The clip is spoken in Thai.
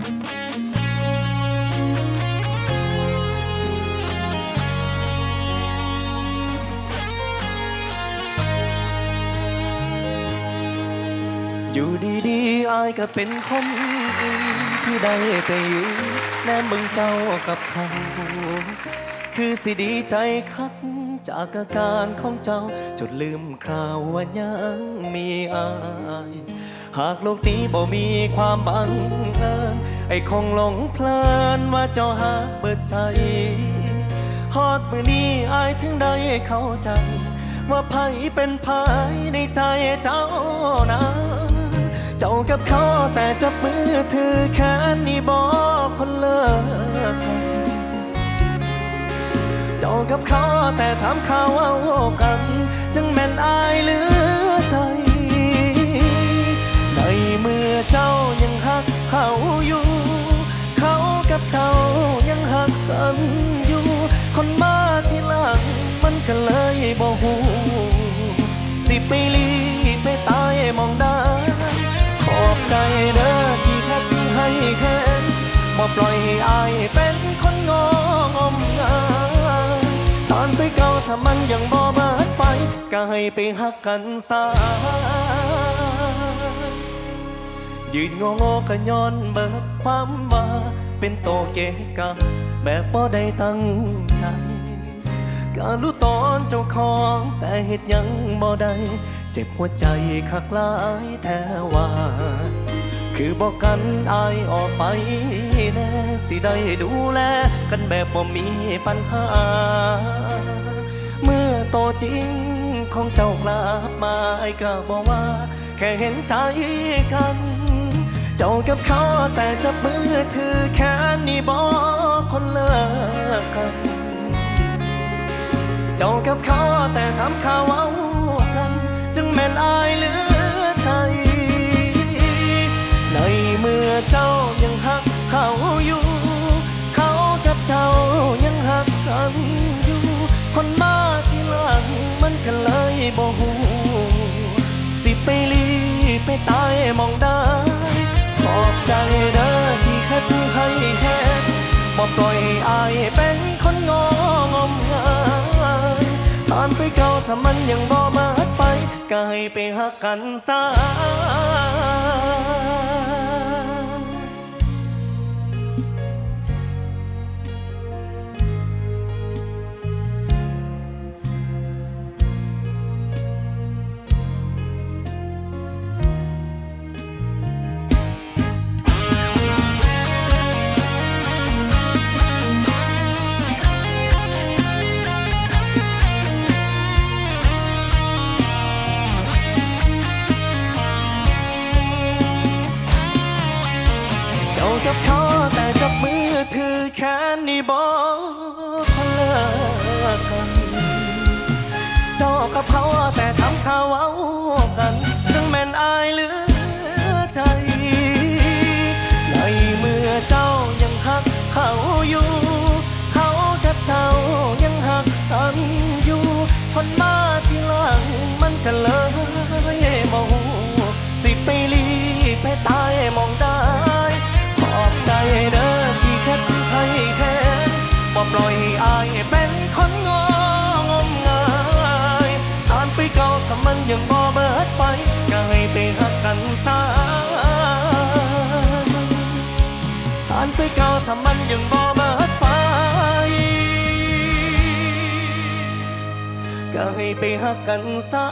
อยู่ดีๆอายก็เป็นคนอื่นที่ได้แต่อยู่แนมมึงเจ้ากับเขาคือสิดีใจคักจากอาการของเจ้าจนลืมคราวว่ายังมีอาย หากโลกนี้บ่มีความบังเอิญไอ้คงหลงเพลินว่าเจ้าหาเบิดใจฮอดมือนี้อายถึงได้เข้าใจ ว่าไผเป็นไผในใจเจ้านะเจ้ากับเขาแต่จับมือถือแค่นี้บอกคนเลิกกันเจ้ากับเขาแต่ถามเข่าวเอากันจึงแม่นอายหลือันอยู่ คนมาที่หลัง มันก็เลยบ่หูสิไปลีไปตายมองได้ขอบใจเด้อที่แค่ให้แค่บ่ปล่อยให้อายเป็นคนงอมงายตอนไปเก่าถ้ามันยังบ่เบิดไป ก็ให้ไปหักกันซะยืนงงๆก็ย้อนเบิดความว่าเป็นโตเกะกะ แบบบ่ได้ตั้งใจก็รู้ตอนเจ้าของแต่เหตุยังบ่ได้เจ็บหัวใจคักหลายแท้ว่า คือบอกกันอายออกไปแน่สิได้ดูแล กันแบบบ่มีปัญหา เมื่อโตจริงของเจ้ากลับมาไอ้ก็บอกว่า แค่เห็นใจกัน เจ้ากับเขาแต่จับมือถือแค่นี้บอกคนเลิกกัน เจ้ากับเขาแต่ทำข่าวเอากัน จึงแม่นอายเหลือใจในเมื่อเจ้ายังหักเขาอยู่ เขากับเจ้ายังหักกันอยู่ คนมาที่หลังมันก็เลยบ่หูสิไปลีไปตายมองได้ ใจเด้อที่แค่ให้แค่บ่ปล่อยให้อายเป็นคนงองมงายตอนไปเก่าถ้ามันยังบ่มาไปก็ให้ไปหักกันซะ กับเขาแต่จับมือถือแค่นี้บอก ยังบ่เบิดไปก็ให้ไปหักกันซะทานไปเก่าถ้ามันยังบ่เบิดไปก็ให้ไปหักกันซะ